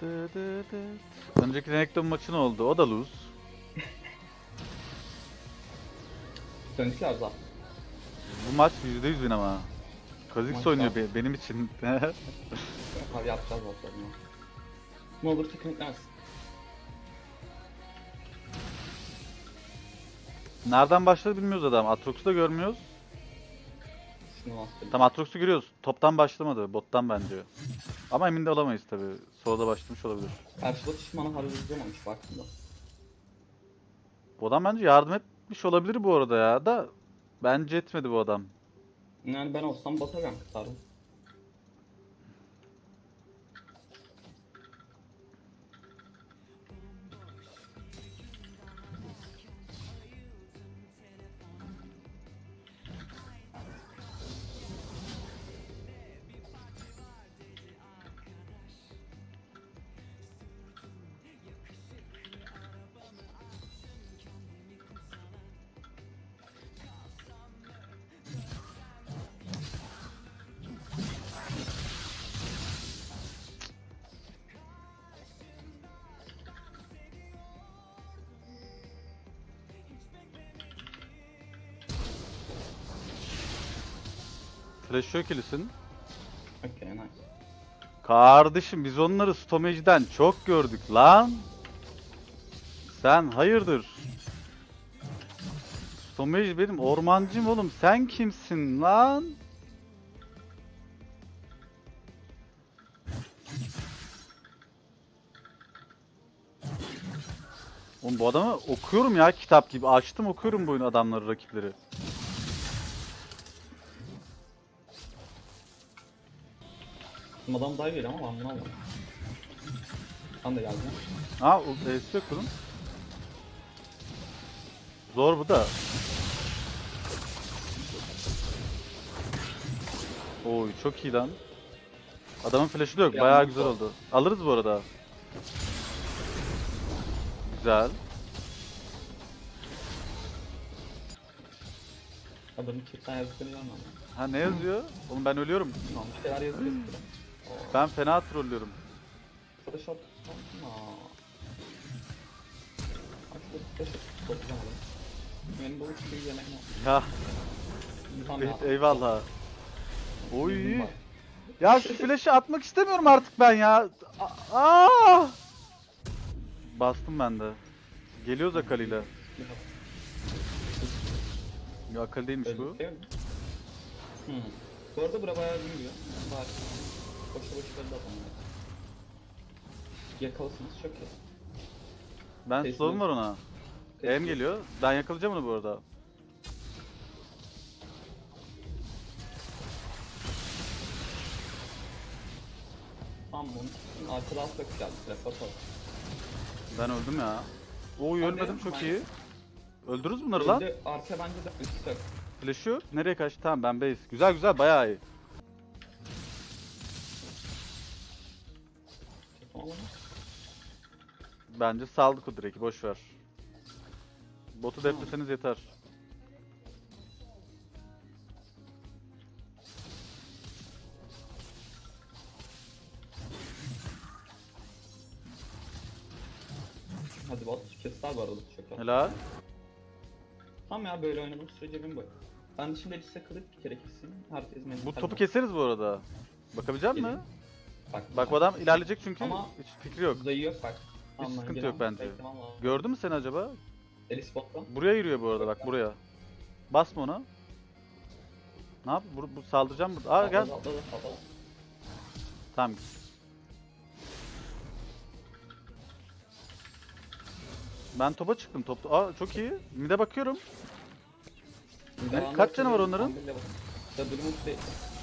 Dı dı dı. Önceki Renekton maçı ne oldu? O da lose. Döndükler zaten. Bu maç %100 win ama. Kha'Zix Maç oynuyor be- benim için. Abi yapacağız ya. Ne olur tekniklensin. Nereden başladı bilmiyoruz adam. Atrox'u da görmüyoruz. Şunu bastırdım. Tam Atrox'u görüyoruz. Toptan başlamadı. Bottan bence. Ama emin de olamayız tabi. Solo'da başlamış olabilir. Karşıda düşmanı harbi izlememiş baktığında. Bu adam bence yardım etmiş olabilir bu arada ya. Da bence etmedi bu adam. Yani ben olsam batarım kıtarım. Flash yok ilisin. Okey nice. Kardeşim biz onları Stomage'den çok gördük lan. Sen hayırdır? Stomage benim ormancım oğlum. Sen kimsin lan? Oğlum bu adamı okuyorum ya kitap gibi. Açtım okuyorum bu oyun adamları, rakipleri. Adam daha geliyor ama ben bunu almadım. Sen de geldin. Ha, E'si yok bunun. Zor bu da. Oy çok iyi lan. Adamın flash'ı da yok. Bayağı güzel oldu. Alırız bu arada. Güzel. Adamın chatten yazdıklarını görmem. Ha ne yazıyor? Oğlum ben ölüyorum. Tamam bir şeyler yazıyor. Ben fena trollüyorum. Şurada shot. Benim bu yemek mi? Ya ya. eyvallah. Oy. Ya şu flash'ı atmak istemiyorum artık ben ya. Aa! Bastım ben de. Geliyoruz Akali'yle. Ya Akali değilmiş bu. Hmm. Bu arada bura bayağı büyüyor. Bari. Boşu boşu belli adamlar. Yakalasınız çok iyi. Ben Kesin. slow'um var ona. Em geliyor. Ben yakalayacağım onu bu arada. Tamam bunu. Arkada alt bakış geldi. Refat al. Ben öldüm ya. Oy Ben ölmedim de- çok ben- iyi. Öldürürüz bunları lan. Öldü. Arka bence de üst yok. Flash'ı yok. Nereye kaçtı? Tamam ben base. Güzel güzel bayağı iyi. Bence saldık o direk'i boş ver. Botu defleseniz yeter. Hadi bot. Kestiler bu arada. Çok iyi. Helal. Tamam ya böyle oynadığım sürece benim bu. Ben de şimdi elise kılıp bir kere keseyim. Herkes mental. Bu topu keseriz bu arada. Bakabilecek Gelin. mi? Bak, Bak bu adam ilerleyecek çünkü Ama- hiç fikri yok. Zayı yok bak. Hiç Tamam, sıkıntı yok bence. beklemem lazım. Gördü mü seni acaba? Elis botta. Buraya yürüyor bu arada bak buraya. Basma ona. Ne yap? Bu, bu saldıracağım burada. Aa gel. Atladı, atladı, atladı. Tamam. Ben topa çıktım. Top. Aa çok iyi. Mide bakıyorum. Bir Ne? de ben Kaç canı var onların? Ya durumu işte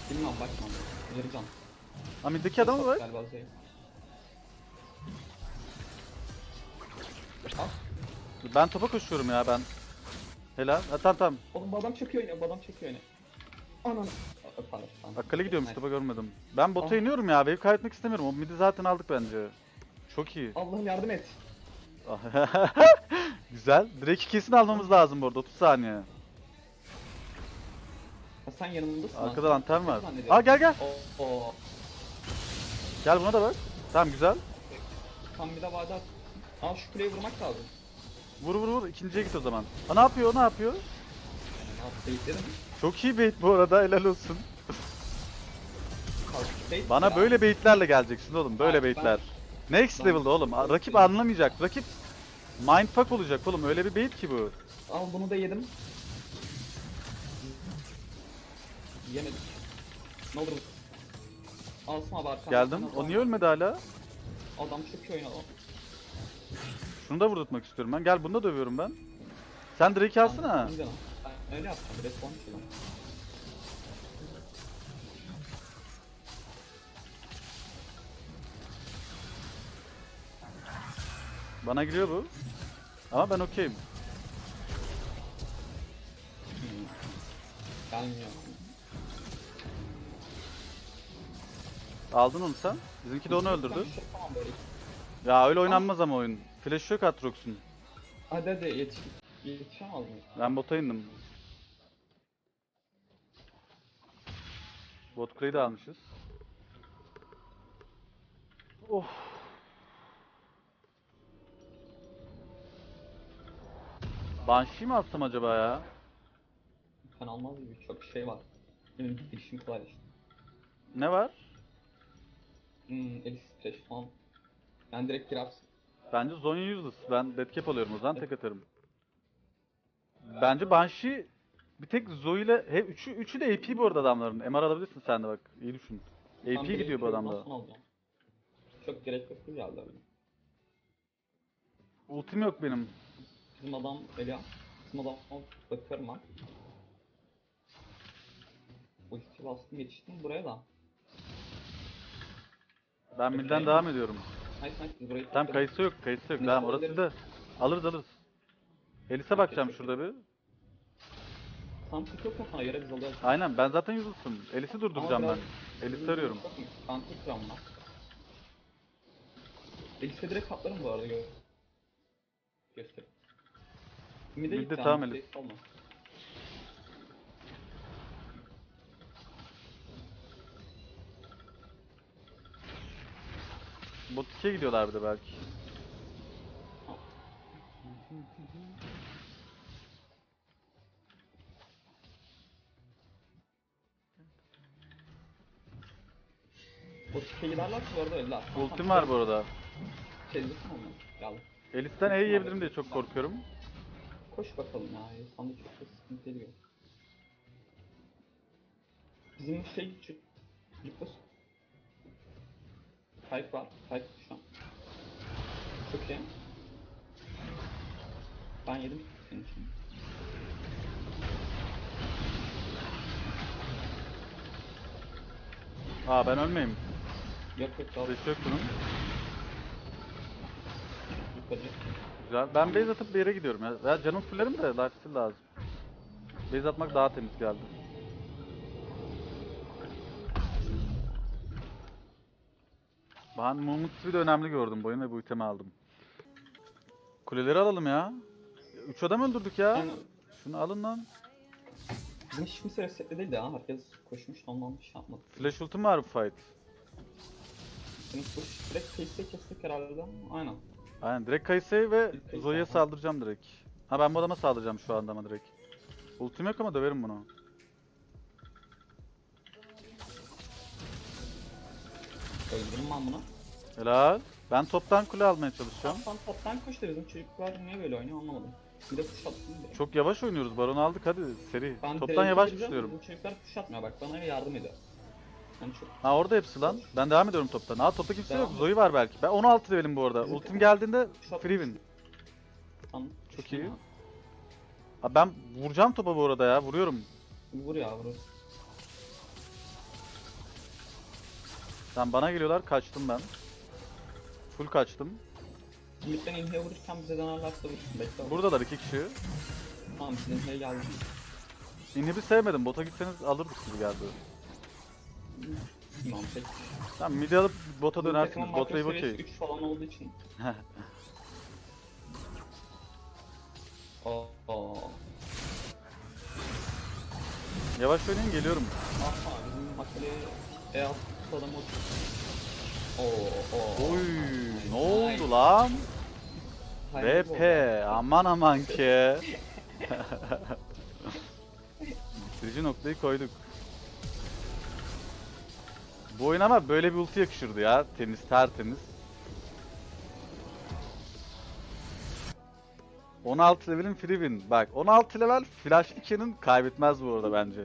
bilmem bakmam. Yarı can. Aa middeki adamı bak. Galiba şey. Ben topa koşuyorum ya ben. Helal. Ha, tamam tamam. Oğlum bu adam iyi oynuyor, bu adam iyi oynuyor. Ananı. Aa, Pardon, tamam. Akıllı gidiyormuş topa görmedim. Ben bota Ah. iniyorum ya. Wave kaybetmek istemiyorum. O midi zaten aldık bence. Çok iyi. Allah'ım yardım et. Güzel. Drake'i kesin almamız lazım bu arada. 30 saniye. Sen yanımdasın. Arkada ha. lantern var. Zannediyorum. Aa gel gel. Oo, oo. Gel buna da bak. Tamam güzel. Tam bir de vade at. Aa şu kuleye vurmak lazım. Vur vur vur ikinciye git o zaman. Ha ne yapıyor ne yapıyor? Aa bekledim. Çok iyi bait bu arada helal olsun. Bait Bana ya. böyle baitlerle geleceksin oğlum böyle Abi ben- baitler. Next Ben- level'da oğlum. A- Rakip anlamayacak. Rakip mindfuck olacak oğlum. Öyle bir bait ki bu. Al bunu da yedim. Yemedik. Ne olur. Alsın abi arkamdan. Geldim. O niye ölmedi hala? Adam çok iyi oynadı. Şunu da vurdurtmak istiyorum ben. Gel bunu da dövüyorum ben. Sen Drake'i alsana. Anladım canım. Ben öyle. Respawn şuradan. Bana giriyor bu. Ama ben okeyim. Gelmiyor. Aldın onu sen. Bizimki de onu öldürdü. Ben şey böyle. Ya öyle oynanmaz ama oyun. Flash yok Atrox'un. Hadi hadi yetiş. Yetişemez mi? Ben bota indim. Bot kuleyi de almışız. Of. Banshee mi atsam acaba ya? Sen almaz gibi çok şey var. Benim işim kolaylaştı. Ne var? Hmm, Alice Splash falan. Ben direkt girersin. Bence Zonya useless. Ben deadcap alıyorum o zaman tek atarım. Bence Banshee bir tek Zoe ile he, üçü, üçü de AP bu arada adamların. MR alabilirsin sen de bak. İyi düşün. AP gidiyor bu alacağım. Çok gerek yok bu geldi öyle. Ultim yok benim. Bizim adam Elia. Bizim adam bakıyorum ben. Ulti bastım yetiştim buraya da. Ben midden devam ediyorum. Burayı Tamam tuttuk. kayısı yok, kayısı yok. Tamam orası da alırız alırız. Elise bakacağım şurada bir. Tam tık yok mu göre biz alıyoruz. Aynen ben zaten useless'ım. Elisi durduracağım ben. Elisi arıyorum. Tek kıram lan. Elise direkt katlarım bu arada gö göster. Mid'e Mid'de tamam hiç olmaz. Bot 2'ye gidiyorlar bir de belki. O tike giderler ki bu arada öldüler. Ultim var bu arada. Şey dedim onu. Geldim. Elis'ten E yiyebilirim diye çok korkuyorum. Koş bakalım ya. Sana çok da sıkıntı geliyor. Bizim şey çık. Yıklas. Type var. Type şu an. Çok iyi. Ben yedim senin için. Aa ben ölmeyeyim. Yok yok daha Flash yok bunun. yukarı. Güzel. Ben base atıp bir yere gidiyorum ya. ya canım fullerim de lifesteal lazım. Base atmak daha temiz geldi. Ben Moment Speed'i önemli gördüm bu oyun ve bu itemi aldım. Kuleleri alalım ya. Üç adam öldürdük ya. Yani Şunu alın lan. hiç kimse resetli değil de ya. Herkes koşmuş bir şey yapmadı. Flash ultim var bu fight. Bizim push direkt face'e kestik herhalde. Aynen. Aynen direkt Kayse'ye ve Kayse, Zoe'ye saldıracağım direkt. Ha ben bu adama saldıracağım şu anda ama direkt. Ultim yok ama döverim bunu. Öldürürüm ben bunu. Helal. Ben toptan kule almaya çalışacağım. Toptan koş da bizim çocuklar niye böyle oynuyor anlamadım. Bir de push attım. Çok yavaş oynuyoruz. Baron aldık hadi seri. Ben toptan yavaş tutuyorum. Bizim çocuklar push atmıyor bak bana yardım ediyor. Yani çok Ha orada hepsi lan. Ben devam ediyorum toptan. Ha topta kimse Devam yok. Zoe var belki. Ben 16 levelim bu arada. Bizim Ultim geldiğinde free win. Çok iyi. Ha ben vuracağım topa bu arada ya. Vuruyorum. Vur ya vur. Sen bana geliyorlar. Kaçtım ben. Full kaçtım. Mid'den inhiye vururken bize dönerlerse vursun. Bekle. Buradalar iki kişi. Tamam biz inhiye geldik. İnhibi sevmedim. Bota gitseniz alırdık gibi geldi. Tamam peki. Tamam midi alıp bota dönersiniz. Bot wave okey. 3 falan olduğu için. Oo. Oo. Yavaş oynayın geliyorum. Aha bizim makaleye E attı adamı Oo. Oy ne oldu lan? Olsun. aman aman ki. Bitirici noktayı koyduk. Bu oyun ama böyle bir ulti yakışırdı ya. Temiz tertemiz. 16 level'in free win. Bak 16 level Flash 2'nin kaybetmez bu arada bence.